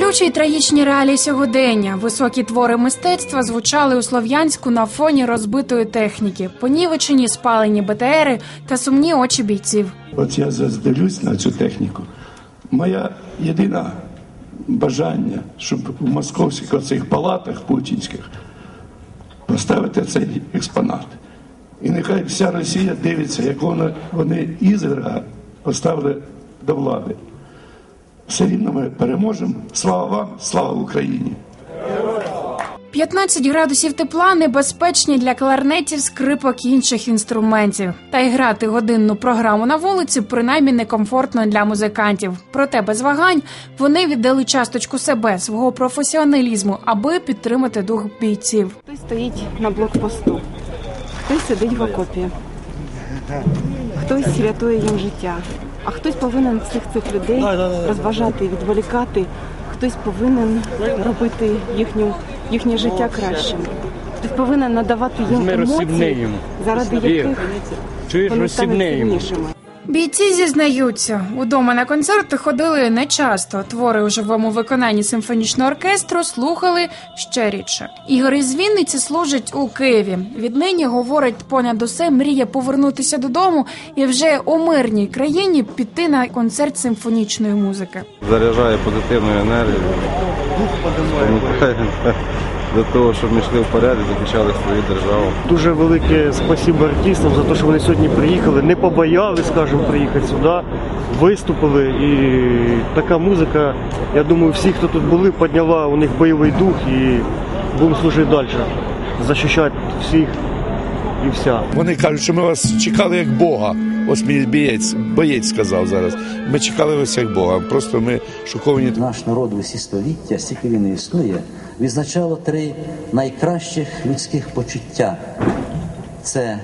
Болючі й трагічні реалії сьогодення. Високі твори мистецтва звучали у Слов'янську на фоні розбитої техніки, понівечені спалені БТРи та сумні очі бійців. От я зараз дивлюсь на цю техніку. Моя єдина бажання, щоб в московських оцих палатах путінських поставити цей експонат. І нехай вся Росія дивиться, як вони, вони Ізраїля поставили до влади. Все рівно ми переможемо. Слава вам, слава Україні! 15 градусів тепла небезпечні для кларнетів, скрипок і інших інструментів. Та й грати годинну програму на вулиці принаймні некомфортно для музикантів. Проте без вагань вони віддали часточку себе, свого професіоналізму, аби підтримати дух бійців. Хтось стоїть на блокпосту, хтось сидить в окопі, хтось рятує їм життя, а хтось повинен всіх цих людей розважати, відволікати, хтось повинен робити їхню, їхнє життя кращим. Хтось повинен надавати їм емоції, заради яких вони стануть сильнішими. Бійці зізнаються, удома на концерти ходили нечасто. Твори у живому виконанні симфонічного оркестру слухали ще рідше. Ігор із Вінниці служить у Києві. Віднині говорить понад усе, мріє повернутися додому і вже у мирній країні піти на концерт симфонічної музики. заряджає позитивною енергією, до того, щоб ми йшли вперед і захищали свою державу. Дуже велике спасибо артистам за те, що вони сьогодні приїхали, не побояли, скажімо, приїхати сюди, виступили. І така музика, я думаю, всі, хто тут були, підняла у них бойовий дух і будемо служити далі, захищати всіх і вся. Вони кажуть, що ми вас чекали як Бога. Ось мій боєць, боєць сказав зараз. Ми чекали вас як Бога. Просто ми шоковані. Наш народ усі століття, стільки він існує, відзначало три найкращих людських почуття: це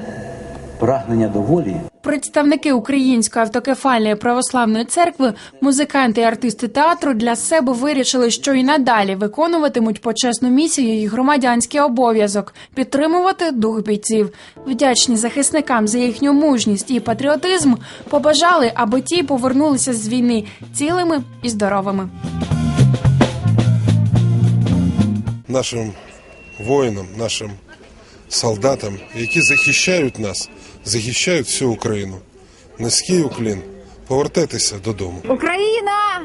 прагнення до волі, Представники Української автокефальної православної церкви, музиканти і артисти театру для себе вирішили, що і надалі виконуватимуть почесну місію і громадянський обов'язок підтримувати дух бійців. Вдячні захисникам за їхню мужність і патріотизм. Побажали, аби ті повернулися з війни цілими і здоровими. Нашим воїнам, нашим солдатам, які захищають нас, захищають всю Україну. Низький уклін. Повертайтеся додому. Україна!